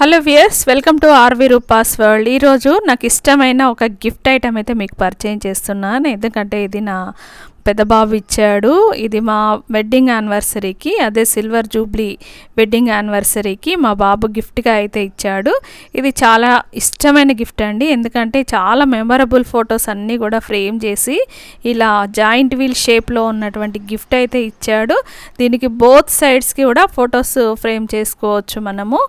Hello viewers welcome to RV Rupa's world. ఈరోజు నాకు ఇష్టమైన ఒక గిఫ్ట్ ఐటమ్ అయితే మీకు పరిచయం చేస్తున్నాను. ఎందుకంటే ఇది నా పెద్ద బాబు ఇచ్చాడు. ఇది మా వెడ్డింగ్ యానివర్సరీకి అదే సిల్వర్ జూబ్లీ వెడ్డింగ్ యానివర్సరీకి మా బాబు గిఫ్ట్గా అయితే ఇచ్చాడు. ఇది చాలా ఇష్టమైన గిఫ్ట్ అండి. ఎందుకంటే చాలా మెమరబుల్ ఫొటోస్ అన్నీ కూడా ఫ్రేమ్ చేసి ఇలా జాయింట్ వీల్ షేప్లో ఉన్నటువంటి గిఫ్ట్ అయితే ఇచ్చాడు. దీనికి బోత్ సైడ్స్కి కూడా ఫొటోస్ ఫ్రేమ్ చేసుకోవచ్చు మనము.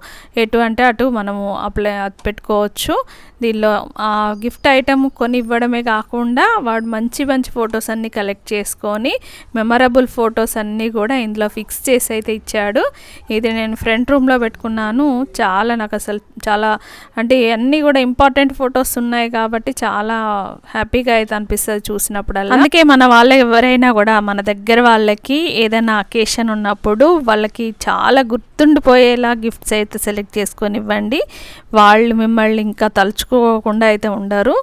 ఎటు అంటే అటు మనము అప్లై పెట్టుకోవచ్చు. దీనిలో ఆ గిఫ్ట్ ఐటమ్ కొని ఇవ్వడమే కాకుండా వాడు మంచి మంచి ఫొటోస్ అన్నీ కలెక్ట్ చేసుకొని మెమరబుల్ ఫొటోస్ అన్నీ కూడా ఇందులో ఫిక్స్ చేసి అయితే ఇచ్చాడు. ఇది నేను ఫ్రంట్ రూమ్లో పెట్టుకున్నాను. చాలా నాకు అసలు చాలా అంటే అన్నీ కూడా ఇంపార్టెంట్ ఫొటోస్ ఉన్నాయి కాబట్టి చాలా హ్యాపీగా అయితే అనిపిస్తుంది చూసినప్పుడల్లా. అందుకే మన వాళ్ళ ఎవరైనా కూడా మన దగ్గర వాళ్ళకి ఏదైనా అకేషన్ ఉన్నప్పుడు వాళ్ళకి చాలా గుర్తుండిపోయేలా గిఫ్ట్స్ అయితే సెలెక్ట్ చేసుకొని ఇవ్వండి. వాళ్ళు మిమ్మల్ని ఇంకా తలుచుకోకుండా అయితే ఉండరు.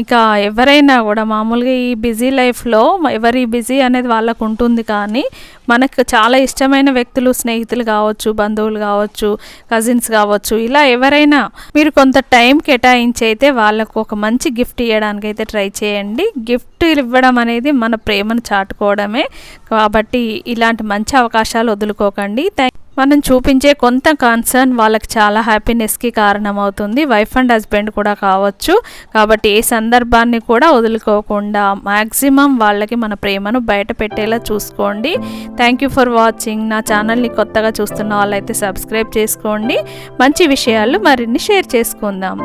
ఇంకా ఎవరైనా కూడా మామూలుగా ఈ బిజీ లైఫ్లో ఎవరి బిజీ అనేది వాళ్ళకు ఉంటుంది కానీ మనకు చాలా ఇష్టమైన వ్యక్తులు స్నేహితులు కావచ్చు బంధువులు కావచ్చు కజిన్స్ కావచ్చు ఇలా ఎవరైనా మీరు కొంత టైం కేటాయించి అయితే వాళ్ళకు ఒక మంచి గిఫ్ట్ ఇవ్వడానికి అయితే ట్రై చేయండి. గిఫ్ట్ ఇవ్వడం అనేది మన ప్రేమను చాటుకోవడమే. కాబట్టి ఇలాంటి మంచి అవకాశాలు వదులుకోకండి. థ్యాంక్ మనం చూపించే కొంత కన్సర్న్ వాళ్ళకి చాలా హ్యాపీనెస్కి కారణమవుతుంది. వైఫ్ అండ్ హస్బెండ్ కూడా కావచ్చు. కాబట్టి ఏ సందర్భాన్ని కూడా వదులుకోకుండా మ్యాక్సిమం వాళ్ళకి మన ప్రేమను బయట పెట్టేలా చూసుకోండి. థ్యాంక్ యూ ఫర్ వాచింగ్ నా ఛానల్ని కొత్తగా చూస్తున్న వాళ్ళైతే సబ్స్క్రైబ్ చేసుకోండి. మంచి విషయాలు మరిన్ని షేర్ చేసుకుందాం.